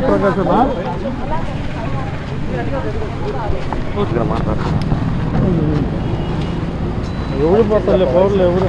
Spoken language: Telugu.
ప్రకాశమా? ఎవరు పోతారులే పౌరులు ఎవరు